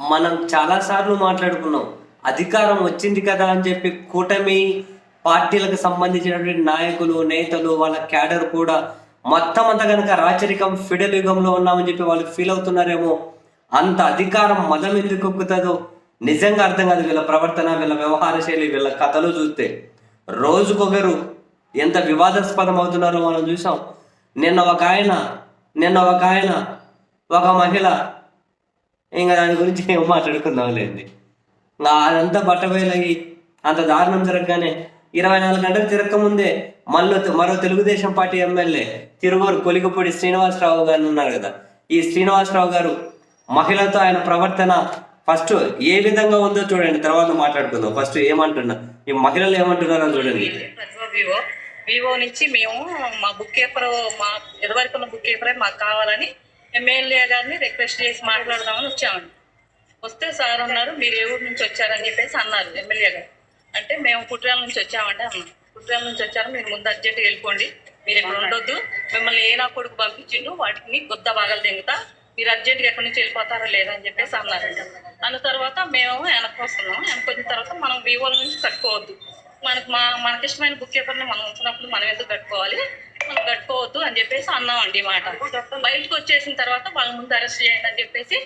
మనం చాలాసార్లు మాట్లాడుకున్నాం. అధికారం వచ్చింది కదా అని చెప్పి కూటమి పార్టీలకు సంబంధించినటువంటి నాయకులు నేతలు వాళ్ళ క్యాడర్ కూడా మొత్తం అంతా కనుక రాచరికం ఫిడల్ యుగంలో ఉన్నామని చెప్పి వాళ్ళు ఫీల్ అవుతున్నారేమో. అంత అధికారం మదం ఎందుకు ఎక్కుతుందో నిజంగా అర్థం కాదు వీళ్ళ ప్రవర్తన వీళ్ళ వ్యవహార శైలి వీళ్ళ కథలు చూస్తే. రోజుకొకరు ఎంత వివాదాస్పదం అవుతున్నారో మనం చూసాం. నిన్న ఒక ఆయన నిన్న ఒక ఆయన ఒక మహిళ ఇంకా దాని గురించి ఏం మాట్లాడుకుందాం లేండి ఇంకా అదంతా బట్టబయలయ్యి అంత దారుణం జరగగానే ఇరవై నాలుగు గంటలు తిరగకముందే మళ్ళీ మరో తెలుగుదేశం పార్టీ ఎమ్మెల్యే తిరువూరు కొలిగపూడి శ్రీనివాసరావు గారు ఉన్నారు కదా. ఈ శ్రీనివాసరావు గారు మహిళతో ఆయన ప్రవర్తన ఫస్ట్ ఏ విధంగా ఉందో చూడండి తర్వాత మాట్లాడుకుందాం. ఫస్ట్ ఏమంటున్నా ఈ మహిళలు ఏమంటున్నారో చూడండి. వివో నుంచి మేము మా బుక్ పేపర్ మా ఇదివరకు బుక్ పేపరే మాకు కావాలని ఎమ్మెల్యే గారిని రిక్వెస్ట్ చేసి మాట్లాడదామని వచ్చామండి. వస్తే సార్ ఉన్నారు మీరు ఏ ఊరు నుంచి వచ్చారని చెప్పేసి అన్నారు ఎమ్మెల్యే గారు. అంటే మేము కుట్రాల నుంచి వచ్చామంటే అన్నాం. కుట్రాల నుంచి వచ్చారు మీరు ముందు అర్జెంట్ వెళ్ళిపోండి. మీరు ఇక్కడ ఉండొద్దు. మిమ్మల్ని ఏ నా కొడుకు పంపించిండు వాటిని గుద్ద బాగలు దింగుతా మీరు అర్జెంట్గా ఎక్కడి నుంచి వెళ్ళిపోతారో లేదని చెప్పేసి అన్నారు అన్న తర్వాత మేము వెనక్కి వస్తున్నాం. వెనక్కి వచ్చిన తర్వాత మనం వివోల నుంచి కట్టుకోవద్దు. మనకు మా మనకి ఇష్టమైన బుక్ పేపర్ని మనం ఉంచినప్పుడు మనం ఎందుకు కట్టుకోవాలి? మనం కట్టుకోవద్దు అని చెప్పేసి అన్నామండి మాట. బయటకు వచ్చేసిన తర్వాత వాళ్ళ ముందు అరెస్ట్ చేయండి అని చెప్పేసి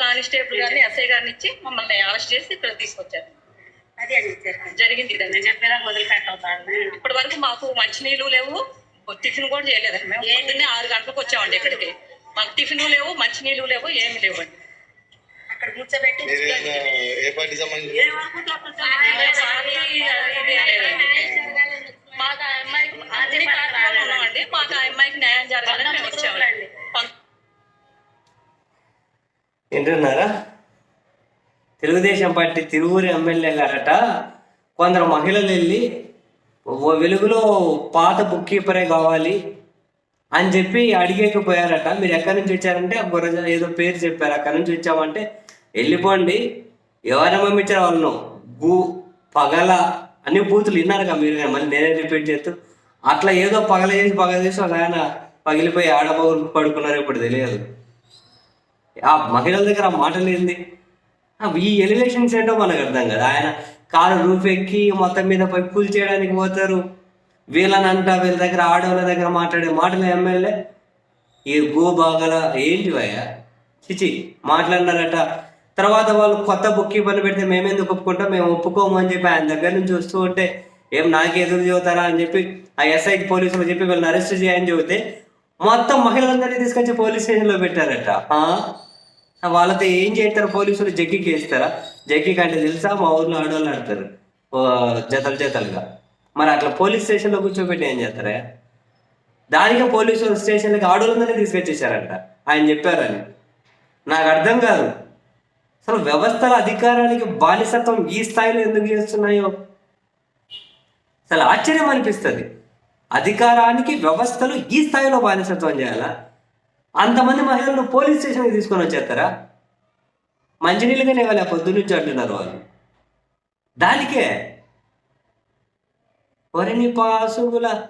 కానిస్టేబుల్ గారిని ఎస్ఐ గారిని ఇచ్చి మమ్మల్ని అరెస్ట్ చేసి ఇక్కడ తీసుకొచ్చారు. అదే జరిగింది ఇదండి చెప్పినా వదిలిపెట్టవుతాడు ఇప్పటి వరకు మాకు మంచినీళ్ళు లేవు. టిఫిన్ కూడా చేయలేదు మేము పొద్దున్నే ఆరు గంటలకు వచ్చామండి ఇక్కడికి. మాకు టిఫిన్ లేవు మంచినీళ్ళు లేవు ఏమి లేవండి అక్కడ కూర్చోబెట్టి మీరు ఏ పార్టీ సంబంధించి మాకు ఆ అమ్మాయికి అన్ని కార్యక్రమాలు ఉన్నామండి మాకు ఆ అమ్మాయికి న్యాయం జరగాలని మేము వచ్చామండి పంత- వింటున్నారా తెలుగుదేశం పార్టీ తిరువురు ఎమ్మెల్యే గారట కొందరు మహిళలు వెళ్ళి ఓ వెలుగులో పాత బుక్ కీపరే కావాలి అని చెప్పి అడిగేకపోయారట. మీరు ఎక్కడి నుంచి వచ్చారంటే ఆ బుర్ర ఏదో పేరు చెప్పారు అక్కడి నుంచి వచ్చామంటే వెళ్ళిపోండి ఎవరైనా పంపించారు వాళ్ళను భూ పగల అన్ని బూతులు విన్నారుగా మీరు కానీ మళ్ళీ నేనే రిపీట్ చేస్తూ. అట్లా ఏదో పగల చేసి పగల చేసి ఒక ఆయన పగిలిపోయి ఆడపగులు పడుకున్నారు ఇప్పుడు తెలియదు. ఆ మహిళల దగ్గర ఆ మాటలు ఏంది? ఈ ఎలివేషన్స్ ఏంటో మనకు అర్థం కదా. ఆయన కారు రూఫ్ ఎక్కి మొత్తం మీద పోయి కూల్ చేయడానికి పోతారు. వీళ్ళని అంట వీళ్ళ దగ్గర ఆడవాళ్ళ దగ్గర మాట్లాడే మాటలు ఎమ్మెల్యే? ఈ గోబాగల ఏంటి భయ్యా? చిచి మాట్లాడినారట. తర్వాత వాళ్ళు కొత్త బుక్ ఇబ్బంది పెడితే మేమెందుకు ఒప్పుకుంటాం? మేము ఒప్పుకోము అని చెప్పి ఆయన దగ్గర నుంచి వస్తూ ఉంటే ఏం నాకు ఎదురు చెబుతారా అని చెప్పి ఆ ఎస్ఐ పోలీసులు చెప్పి వీళ్ళని అరెస్ట్ చేయని చెబితే మొత్తం మహిళలందరినీ తీసుకొచ్చి పోలీస్ స్టేషన్లో పెట్టారట. వాళ్ళతో ఏం చేస్తారు పోలీసులు? జగ్గికి వేస్తారా జగ్గికి అంటే తెలుసా? మా ఊర్లో ఆడవాళ్ళు ఆడతారు. ఓ జతలు జతలుగా. మరి అట్లా పోలీస్ స్టేషన్లో కూర్చోబెట్టి ఏం చేస్తారా? దానికే పోలీసు స్టేషన్లకి ఆడవాళ్ళందరినీ తీసుకొచ్చేసారంట. ఆయన చెప్పారని. నాకు అర్థం కాదు. అసలు వ్యవస్థల అధికారానికి బానిసత్వం ఈ స్థాయిలో ఎందుకు చేస్తున్నాయో. అసలు ఆశ్చర్యం అనిపిస్తుంది. అధికారానికి వ్యవస్థలు ఈ స్థాయిలో బానిసత్వం చేయాలా? అంతమంది మహిళలను పోలీస్ స్టేషన్కి తీసుకొని వచ్చేస్తారా? మంచినీళ్ళుగానే ఇవ్వాలి ఆ నుంచి అంటున్నారు వాళ్ళు. దానికే వరిని పాసుగుల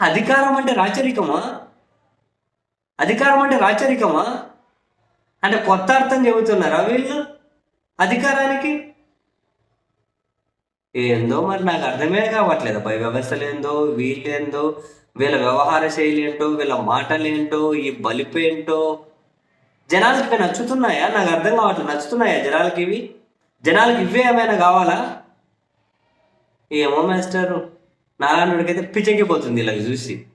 అధికారం అంటే రాచరికమా? అధికారం అంటే రాచరికమా? అంటే కొత్త అర్థం చెబుతున్నారా వీళ్ళు? అధికారానికి ఏందో మరి నాకు అర్థమే కావట్లేదు. పై వ్యవస్థలు ఏందో వీళ్ళేందో వీళ్ళ వ్యవహార శైలి ఏంటో వీళ్ళ మాటలు ఏంటో ఈ బలిపు ఏంటో జనాలకి ఇవి నచ్చుతున్నాయా? నాకు అర్థం కావట్లేదు. నచ్చుతున్నాయా జనాలకి ఇవి? జనాలకి ఇవే ఏమైనా కావాలా? ఏమో మాస్టర్. నారాయణుడికైతే పిచ్చెక్కిపోతుంది ఇలా చూసి.